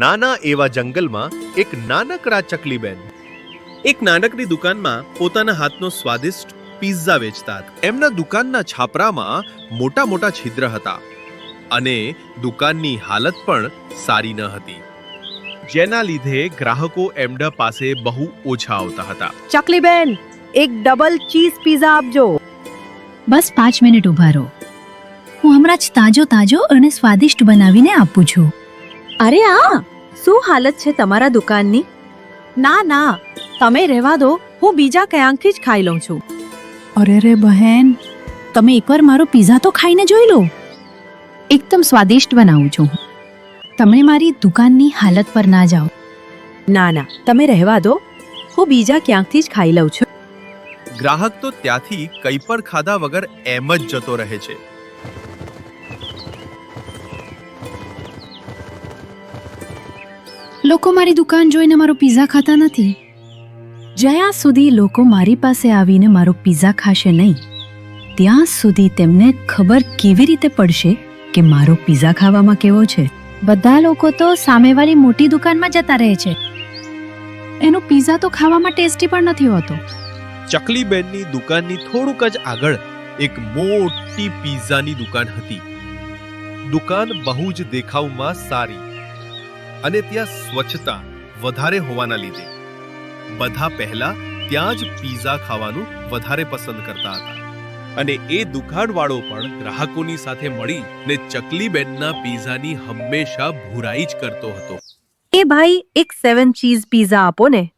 નાના એવા જંગલમાં એક નાનકડા ચકલીબેન. એક નાનકડી દુકાનમાં પોતાના હાથનો સ્વાદિષ્ટ પિઝા વેચતા હતા. એમના દુકાનના છાપરામાં મોટા મોટા છિદ્ર હતા અને દુકાનની હાલત પણ સારી ન હતી. જેના લીધે ગ્રાહકો એમના પાસે બહુ ઓછા આવતા હતા. ચકલીબેન એક ડબલ ચીઝ પિઝા આપજો. બસ પાંચ મિનિટ ઊભા રહો. હું હમણાં જ તાજો તાજો અને સ્વાદિષ્ટ બનાવીને આપું છું. અરે આ શું હાલત છે તમારા દુકાનની? ના ના તમે રહેવા દો હું બીજા ક્યાંકથી જ ખાઈ લઉં છું. અરે રે બહેન તમે એકવાર મારો પિઝા તો ખાઈને જોઈ લો. એકદમ સ્વાદિષ્ટ બનાવું છું તમે મારી દુકાનની હાલત પર ના જાઓ. ના ના તમે રહેવા દો હું બીજા ક્યાંકથી જ ખાઈ લઉં છું. ગ્રાહક તો ત્યાંથી કંઈ પણ ખાધા વગર એમ જ જતો રહે છે. લોકો મારી દુકાન જોઈને મારો પિઝા ખાતા નથી. જ્યાં સુધી લોકો મારી પાસે આવીને મારો પિઝા ખાશે નહીં, ત્યાં સુધી તેમને ખબર કેવી રીતે પડશે કે મારો પિઝા ખાવામાં કેવો છે? બધા લોકો તો સામેવાળી મોટી દુકાનમાં જતા રહે છે. એનો પિઝા તો ખાવામાં ટેસ્ટી પણ નથી હોતો. ચકલીબેનની દુકાનની થોડુંક જ આગળ એક મોટી પિઝાની દુકાન હતી. દુકાન બહુ જ દેખાવમાં સારી. અને ત્યાં સ્વચ્છતા વધારે હોવાના લીધે. બધા પહેલા ત્યાં જ પીઝા ખાવાનું વધારે પસંદ કરતા હતા. અને એ દુકાનવાળો પણ ગ્રાહકોની સાથે મળી ને ચકલીબેનના પીઝાની હંમેશા ભુરાઈ જ કરતો હતો. એ ભાઈ એક સેવન ચીઝ પિઝા આપો ને.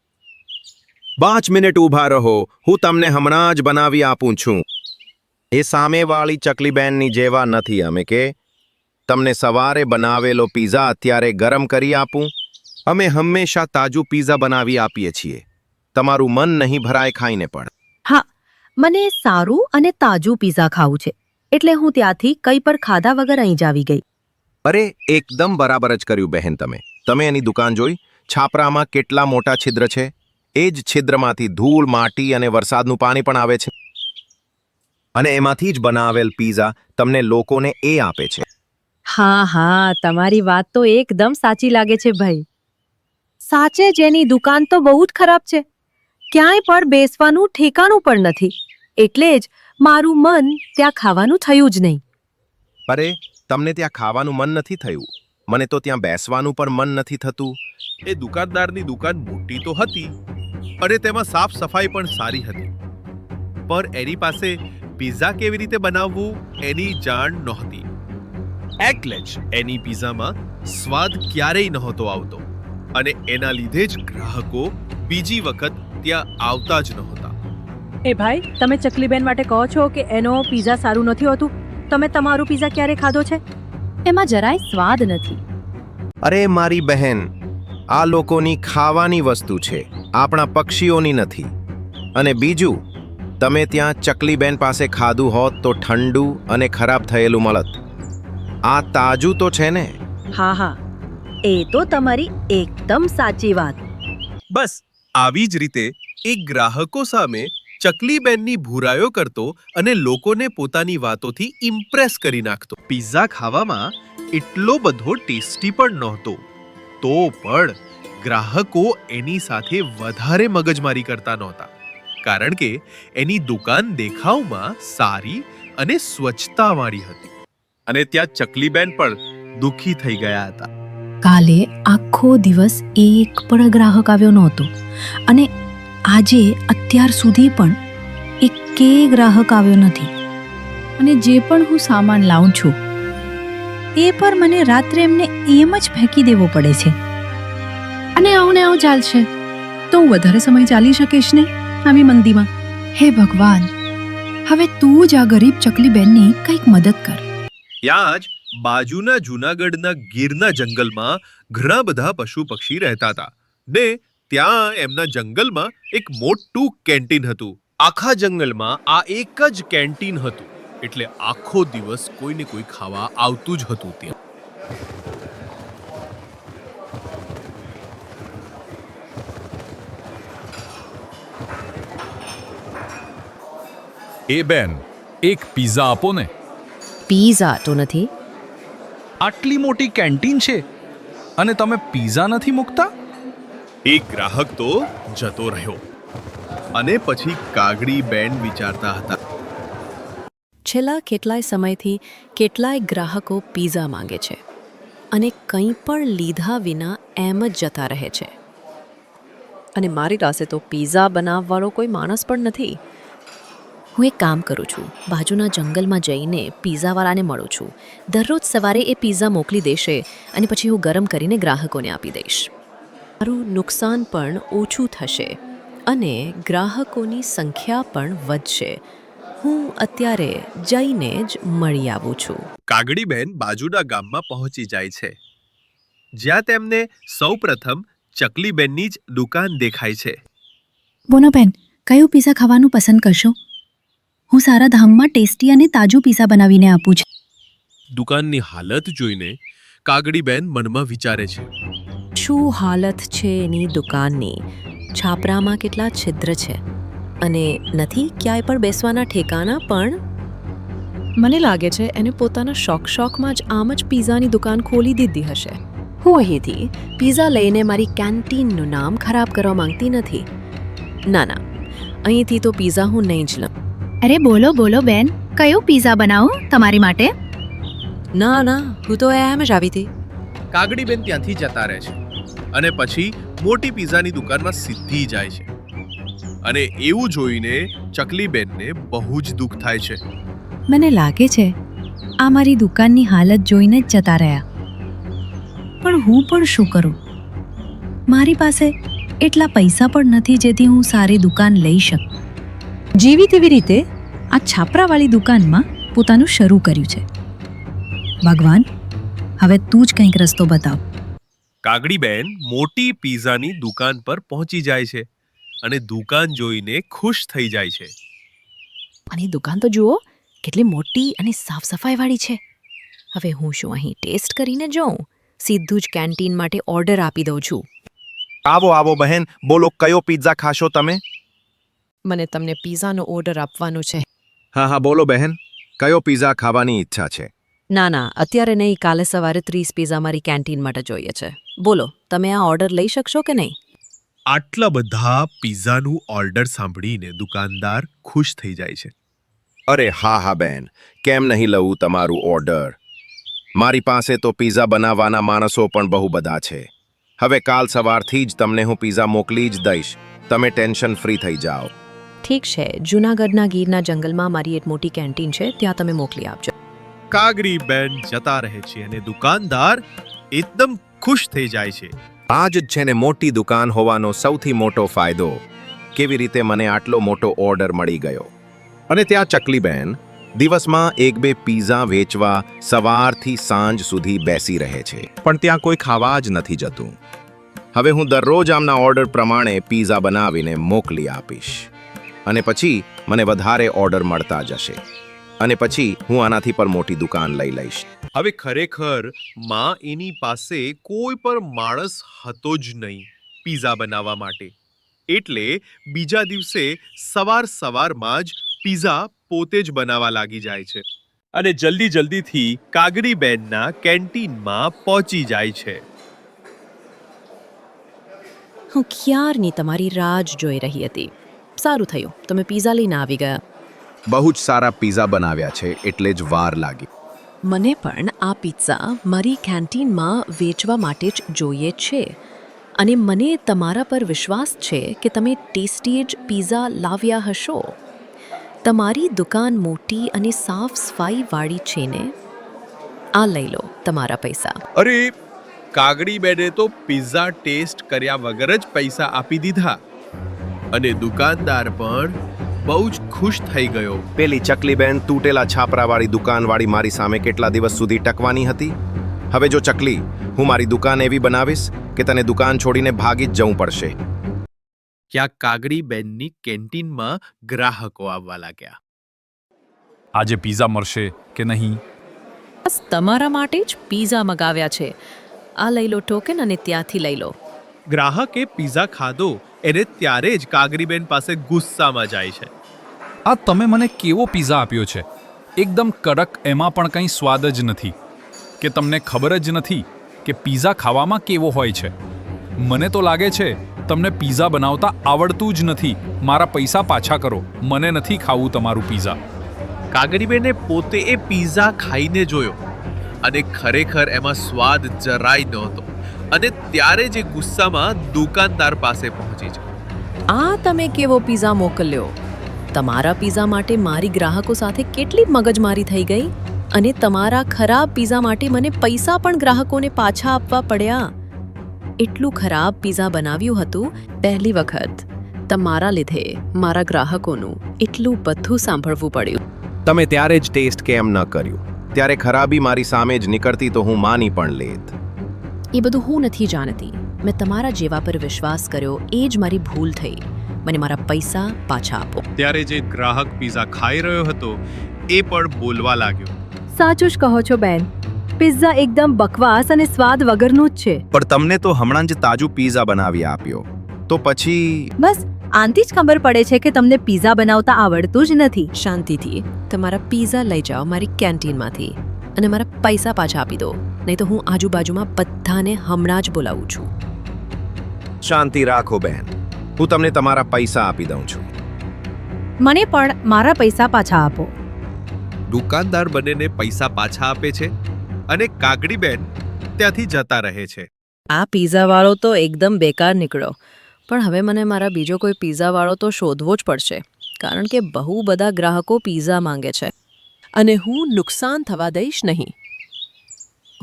પાંચ મિનિટ ઊભા રહો હું તમને હમણાં જ બનાવી આપું છું. એ સામેવાળી ચકલીબેનની જેવા નથી અમે કે તમને સવારે બનાવેલો પિઝા અત્યારે ગરમ કરી આપું? અમે હંમેશા તાજું પિઝા બનાવી આપીએ છીએ. તમારું મન નહીં ભરાય ખાઈને પણ. હા મને સારું અને તાજું પિઝા ખાવું છે એટલે હું ત્યાંથી કંઈ પર ખાધા વગર અહીં જ આવી ગઈ. અરે એકદમ બરાબર જ કર્યું બહેન તમે. તમે એની દુકાન જોઈ? છાપરામાં કેટલા મોટા છિદ્ર છે? એ જ છિદ્રમાંથી ધૂળ માટી અને વરસાદનું પાણી પણ આવે છે. અને એમાંથી જ બનાવેલ પિઝા તમને લોકોને એ આપે છે. હા હા, તમારી વાત તો એકદમ સાચી લાગે છે ભાઈ. સાચે જ એની દુકાન તો બહુ જ ખરાબ છે. ક્યાંય પણ બેસવાનું ઠેકાણું પણ નથી. એટલે જ મારું મન ત્યાં ખાવાનું થયું જ નહીં. અરે, તમને ત્યાં ખાવાનું મન નથી થયું? મને તો ત્યાં બેસવાનું પણ મન નથી થતું. એ દુકાનદારની દુકાન મોટી તો હતી. અને તેમાં સાફ સફાઈ પણ સારી હતી. પણ એની પાસે પિઝા કેવી રીતે બનાવવું એની જાણ નહોતી. એટલે જ એની પિઝામાં સ્વાદ ક્યારેય નહોતો આવતો અને એના લીધે જ ગ્રાહકો બીજી વખત ત્યાં આવતા જ નહોતા. એ ભાઈ તમે ચકલીબેન માટે કહો છો કે એનો પિઝા સારું નથી હોતું? તમે તમારું પિઝા ક્યારે ખાધો છે? એમાં જરાય સ્વાદ નથી. અરે મારી બહેન આ લોકોની ખાવાની વસ્તુ છે આપણા પક્ષીઓની નથી. અને બીજું તમે ત્યાં ચકલીબેન પાસે ખાધું હોત તો ઠંડુ અને ખરાબ થયેલું મળત. આ તાજું તો છે ને? હા હા. એ તો તમારી એકદમ સાચી વાત. બસ આવી જ રીતે એ ગ્રાહકો સામે ચકલીબેનની ભૂરાયો કરતો અને લોકોને પોતાની વાતોથી ઇમ્પ્રેસ કરી નાખતો. પિઝા ખાવામાં એટલો બધો ટેસ્ટી પણ નહોતો. તો પણ ગ્રાહકો એની સાથે વધારે મગજમારી કરતા નહોતા. કારણ કે એની દુકાન દેખાવમાં સારી અને સ્વચ્છતાવાળી હતી. અને ત્યાં ચકલીબેન પણ દુઃખી થઈ ગયા હતા. કાલે આખો દિવસ એક પણ ગ્રાહક આવ્યો નહોતો અને આજે અત્યાર સુધી પણ એકેય ગ્રાહક આવ્યો નથી. અને જે પણ હું સામાન લાવું છું, એ પર મને રાત્રે એમને એમ જ ફેંકી દેવો પડે છે. અને આવું ને આવું ચાલશે. તો હું વધારે સમય ચાલી શકીશ ને, આવી મંદીમાં? હે ભગવાન, હવે તું જ આ ગરીબ ચકલી બેનની કંઈક મદદ કર. ત્યાં જ બાજુના જૂનાગઢના ગીરના જંગલમાં ઘણા બધા પશુ પક્ષી રહેતા હતા. ને ત્યાં એમના જંગલમાં એક મોટું કેન્ટીન હતું. આખા જંગલમાં આ એક જ કેન્ટીન હતું. એટલે આખો દિવસ કોઈને કોઈ ખાવા આવતું જ હતું ત્યાં. એ બેન, એક પિઝા આપો ને. પીઝા તો નથી? આટલી મોટી કેન્ટીન છે અને તમે પીઝા નથી મૂકતા? એક ગ્રાહક તો જતો રહ્યો અને પછી કાગડી બેન વિચારતા હતા. છેલ્લા કેટલાય સમયથી કેટલાય ગ્રાહકો પીઝા માંગે છે અને કંઈ પણ લીધા વિના એમ જ જતા રહે છે. અને મારી પાસે તો પીઝા બનાવવાળો કોઈ માણસ પણ નથી. હું એક કામ કરું છું. બાજુના જંગલમાં જઈને પિઝાવાળાને મળું છું. દરરોજ સવારે એ પિઝા મોકલી દેશે અને પછી હું ગરમ કરીને ગ્રાહકોને આપી દઈશ. મારું નુકસાન પણ ઓછું થશે અને ગ્રાહકોની સંખ્યા પણ વધશે. હું અત્યારે જઈને જ મળી આવું છું. કાગડી બેન બાજુના ગામમાં પહોંચી જાય છે. જ્યાં તેમને સૌપ્રથમ ચકલીબેનની જ દુકાન દેખાય છે. બોલો બેન કયું પીઝા ખાવાનું પસંદ કરશો? હું સારા ધામમાં ટેસ્ટી અને તાજું પીઝા બનાવીને આપું છું. દુકાનની હાલત જોઈને કાગડીબેન મનમાં વિચારે છે. શું હાલત છે એની દુકાનની? છાપરામાં કેટલા છિદ્ર છે? અને નથી ક્યાંય પણ બેસવાના ઠેકાના પણ? મને લાગે છે એને પોતાના શોખ શોખમાં જ આમ જ પિઝાની દુકાન ખોલી દીધી હશે. હું અહીંથી પીઝા લઈને મારી કેન્ટીનનું નામ ખરાબ કરવા માંગતી નથી. ના ના. અહીંથી તો પિઝા હું નહીં જ લઉં. અરે બોલો બોલો બેન કયો પીઝા બનાવું તમારી માટે? ના ના હું તો એમ જ આવી હતી. કાગડી બેન ત્યાંથી જતા રહે છે અને પછી મોટી પિઝાની દુકાનમાં સીધી જાય છે. અને એવું જોઈને ચકલીબેનને બહુ જ દુઃખ થાય છે. મને લાગે છે આ મારી દુકાનની હાલત જોઈને જ જતા રહ્યા. પણ હું પણ શું કરું? મારી પાસે એટલા પૈસા પણ નથી જેથી હું સારી દુકાન લઈ શકું. જેવી તેવી રીતે આ છાપરાવાળી દુકાનમાં પોતાનું શરૂ કર્યું છે. ભગવાન હવે તું જ કંઈક રસ્તો બતાવ. કાગડી બેન મોટી પીઝાની દુકાન પર પહોંચી જાય છે અને દુકાન જોઈને ખુશ થઈ જાય છે. અને દુકાન તો જુઓ કેટલી મોટી અને સાફ સફાઈવાળી છે. હવે હું શું અહીં ટેસ્ટ કરીને જોઉં? સીધું જ કેન્ટીન માટે ઓર્ડર આપી દઉં છું. આવો આવો બહેન બોલો કયો પિઝા ખાશો તમે? મને તમને પીઝાનો ઓર્ડર આપવાનો છે. હા હા બોલો બહેન. કયો પિઝા ખાવાની ઈચ્છા છે? ના ના અત્યારે નહીં કાલે સવારે ત્રીસ પીઝા મારી કેન્ટીન માટે જોઈએ છે. બોલો તમે આ ઓર્ડર લઈ શકશો કે નહીં? આટલા બધા પીઝાનું ઓર્ડર સાંભળીને દુકાનદાર ખુશ થઈ જાય છે. અરે હા હા બેન કેમ નહીં લઉં તમારું ઓર્ડર? મારી પાસે તો પીઝા બનાવવાના માણસો પણ બહુ બધા છે. હવે કાલ સવારથી જ તમને હું પિઝા મોકલી જ દઈશ. તમે ટેન્શન ફ્રી થઈ જાઓ. ઠીક છે. જૂનાગઢના ગીરના જંગલમાં મારી એક મોટી કેન્ટીન છે. ત્યાં તમે મોકલી આપજો. કાગરી બેન જતા રહે છે અને દુકાનદાર એકદમ ખુશ થઈ જાય છે. આ જ છે ને મોટી દુકાન હોવાનો સૌથી મોટો ફાયદો. કેવી રીતે મને આટલો મોટો ઓર્ડર મળી ગયો? અને ત્યાં ચકલીબેન દિવસમાં એક બે પિઝા વેચવા સવારથી સાંજ સુધી બેસી રહે છે. પણ ત્યાં કોઈ ખાવા જ નથી જતું. હવે હું દરરોજ આમના ઓર્ડર પ્રમાણે પિઝા બનાવીને મોકલી આપીશ. અને પછી મને વધારે ઓર્ડર મળતા જશે. અને પછી હું આનાથી પણ મોટી દુકાન લઈ લઈશ. હવે ખરેખરમાં એની પાસે કોઈ પણ માણસ હતો જ નહીં પિઝા બનાવવા માટે. એટલે બીજા દિવસે સવાર સવારમાં જ પિઝા પોતે જ બનાવવા લાગી જાય છે. અને જલ્દી જલ્દીથી કાગડી બેનના કેન્ટીનમાં પહોંચી જાય છે. હું ક્યારની તમારી રાહ જોઈ રહી હતી? સારું થયું. તમે પિઝા લઈને આવી ગયા. બહુ જ સારા પિઝા બનાવ્યા છે એટલે જ વાર લાગી. મને પણ આ પિઝા મારી કેન્ટીનમાં વેચવા માટે જ જોઈએ છે. અને મને તમારા પર વિશ્વાસ છે કે તમે ટેસ્ટી જ પિઝા લાવ્યા હશો. તમારી દુકાન મોટી અને સાફ સફાઈવાળી છે ને? આ લઈ લો તમારા પૈસા. અરે કાગડી બેને તો પિઝા ટેસ્ટ કર્યા વગર જ પૈસા આપી દીધા. અને દુકાનદાર પણ બહુ જ ખુશ થઈ ગયો. પેલી ચકલીબેન તૂટેલા છાપરાવાળી દુકાનવાળી મારી સામે કેટલા દિવસ સુધી ટકવાની હતી? હવે જો ચકલી હું મારી દુકાન એવી બનાવીશ કે તને દુકાન છોડીને ભાગી જ જવું પડશે. ક્યાંક કાગડીબેનની કેન્ટીનમાં ગ્રાહકો આવવા લાગ્યા. આજે પીઝા મળશે કે નહીં? બસ તમારા માટે જ પીઝા મગાવ્યા છે. આ લઈ લો ટોકન અને ત્યાંથી લઈ લો. ગ્રાહકે પિઝા ખાધો એને ત્યારે જ કાગરીબેન પાસે ગુસ્સામાં જાય છે. આ તમે મને કેવો પીઝા આપ્યો છે? એકદમ કડક એમાં પણ કંઈ સ્વાદ જ નથી. કે તમને ખબર જ નથી કે પિઝા ખાવામાં કેવો હોય છે? મને તો લાગે છે તમને પીઝા બનાવતા આવડતું જ નથી. મારા પૈસા પાછા કરો. મને નથી ખાવું તમારું પિઝા. કાગડીબેને પોતે એ પિઝા ખાઈને જોયો અને ખરેખર એમાં સ્વાદ જરાય નહોતો. અને ત્યારે જે ગુસ્સામાં દુકાનદાર પાસે પહોંચી છે આ તમે કેવો પીઝા મોકલ્યો? તમારા પિઝા માટે મારી ગ્રાહકો સાથે કેટલી મગજમારી થઈ ગઈ? અને તમારા ખરાબ પિઝા માટે મને પૈસા પણ ગ્રાહકોને પાછા આપવા પડ્યા? એટલું ખરાબ પિઝા બનાવ્યું હતું પહેલી વખત. તમારા લીધે મારા ગ્રાહકોનું એટલું બધું સાંભળવું પડ્યું. તમે ત્યારે જ ટેસ્ટ કેમ ન કર્યું? ત્યારે ખરાબી મારી સામે જ નીકળતી તો હું માની પણ લેત. એ બધું હું નથી જાણતી. મેં તમારા જેવા પર વિશ્વાસ કર્યો એ જ મારી ભૂલ થઈ. મને મારા પૈસા પાછા આપો. ત્યારે જે ગ્રાહક પિઝા ખાઈ રહ્યો હતો એ પણ બોલવા લાગ્યો. સાચું જ કહો છો બેન. પિઝા એકદમ બકવાસ અને સ્વાદ વગરનું જ છે. પણ તમને તો હમણાં જ તાજું પિઝા બનાવી આપ્યો. તો પછી? બસ આનથી જ ખબર પડે છે કે તમને પિઝા બનાવતા આવડતું જ નથી. શાંતિથી તમારા પિઝા લઈ જાઓ મારી કેન્ટીનમાંથી અને મારા પૈસા પાછા આપી દો. નહીં તો હું આજુબાજુમાં બધાને હમણાં જ બોલાવું છું. શાંતિ રાખો બહેન હું તમને તમારા પૈસા આપી દઉં છું. મને પણ મારા પૈસા પાછા આપો. દુકાનદાર બંનેને પૈસા પાછા આપે છે અને કાગડીબેન ત્યાંથી જતા રહે છે. આ પીઝાવાળો તો એકદમ બેકાર નીકળ્યો. પણ હવે મને મારા બીજો કોઈ પીઝાવાળો તો શોધવો જ પડશે કારણ કે બહુ બધા ગ્રાહકો પિઝા માંગે છે. અને હું નુકસાન થવા દઈશ નહીં.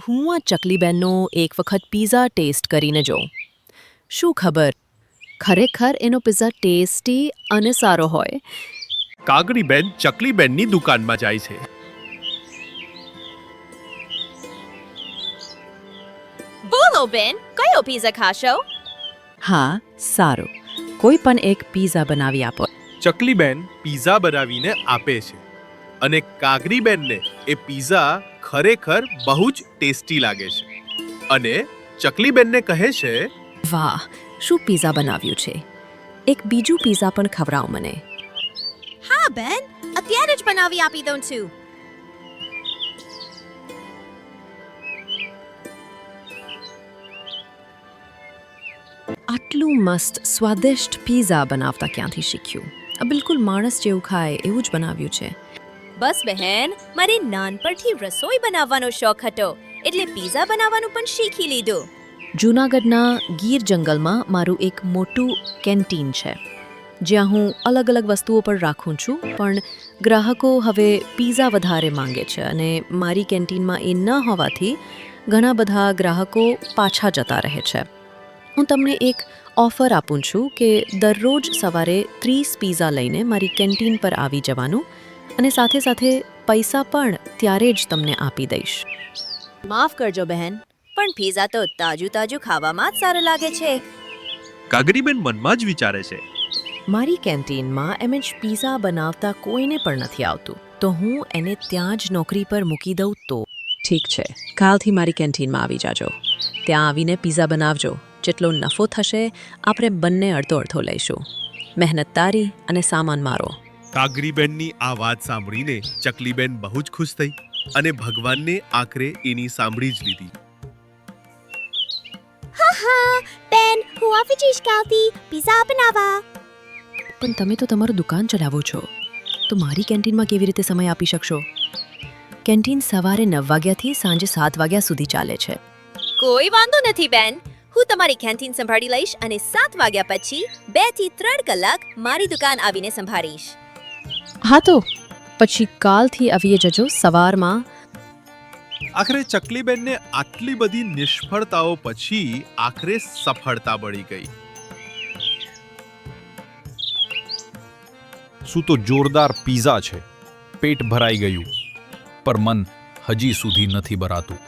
હું આ ચકલીબેનનો એક વખત પિઝા ટેસ્ટ કરીને જોઉં. શું ખબર? ખરેખર એનો પિઝા ટેસ્ટી અને સારો હોય. કાગડીબેન ચકલીબેનની દુકાનમાં જાય છે. બોલો બેન કયો પીઝા ખાશો? હા સારું. કોઈ પણ એક પિઝા બનાવી આપો. ચકલીબેન પિઝા બનાવીને આપે છે. અને કાગરીબેનને એ પિઝા ખરેખર બહુ જ ટેસ્ટી લાગે છે. અને ચકલીબેનને કહે છે વાહ શું પિઝા બનાવ્યું છે? એક બીજું પિઝા પણ ખવડાવો મને. હા બેન અત્યારે જ બનાવી આપી દઉં છું. આટલું મસ્ત સ્વાદિષ્ટ પિઝા બનાવતા ક્યાંથી શીખ્યું? આ બિલકુલ માણસ જેવું ખાય એવું જ બનાવ્યું છે. બસ બહેન, મારે નાનપણથી રસોઈ બનાવવાનો શોખ હતો, એટલે પીઝા બનાવવાનું પણ શીખી લીધું. જૂનાગઢના ગીર જંગલમાં મારું એક મોટું કેન્ટીન છે, જ્યાં હું અલગ અલગ વસ્તુઓ પર રાખું છું, પણ ગ્રાહકો હવે પિઝા વધારે માંગે છે અને મારી કેન્ટીનમાં એ ન હોવાથી ઘણા બધા ગ્રાહકો પાછા જતા રહે છે. હું તમને એક ઓફર આપું છું કે દરરોજ સવારે ત્રીસ પિઝા લઈને મારી કેન્ટીન પર આવી જવાનું અને સાથે સાથે પૈસા પણ ત્યારે જ તમને આપી દઈશ. માફ કરજો બહેન પણ પીઝા તો તાજું તાજું ખાવામાં જ સારું લાગે છે. કાગરીબેન મનમાં જ વિચારે છે. મારી કેન્ટીનમાં એમ જ પિઝા બનાવતા કોઈને પણ નથી આવતું. તો હું એને ત્યાં જ નોકરી પર મૂકી દઉં તો? ઠીક છે. કાલથી મારી કેન્ટીનમાં આવી જાજો. ત્યાં આવીને પિઝા બનાવજો. જેટલો નફો થશે આપણે બંને અડધો અડધો લઈશું. મહેનત તારી અને સામાન મારો. કાગડીબેનની આ વાત સાંભળીને ચકલીબેન બહુ જ ખુશ થઈ અને ભગવાનને આખરે એની સાંભળી જ લીધી. બેન હું આવી જઈશ કાલથી પીઝા બનાવવા. પણ તમે તો તમારું દુકાન ચલાવો છો. તો મારી કેન્ટીનમાં કેવી રીતે સમય આપી શકશો? કેન્ટીન સવારે નવ વાગ્યાથી સાંજે સાત વાગ્યા સુધી ચાલે છે. કોઈ વાંધો નથી બેન. હું તમારી કેન્ટીન સંભાળી લઈશ અને સાત વાગ્યા પછી બેથી ત્રણ કલાક મારી દુકાન આવીને સંભાળીશ. હા તો, પછી કાલથી આવીએ જજો સવારમાં. આખરે ચકલીબેનને આટલી બધી નિષ્ફળતાઓ પછી આખરે સફળતા મળી ગઈ. શું તો જોરદાર પીઝા છે. પેટ ભરાઈ ગયું. પર મન હજી સુધી નથી ભરાતું.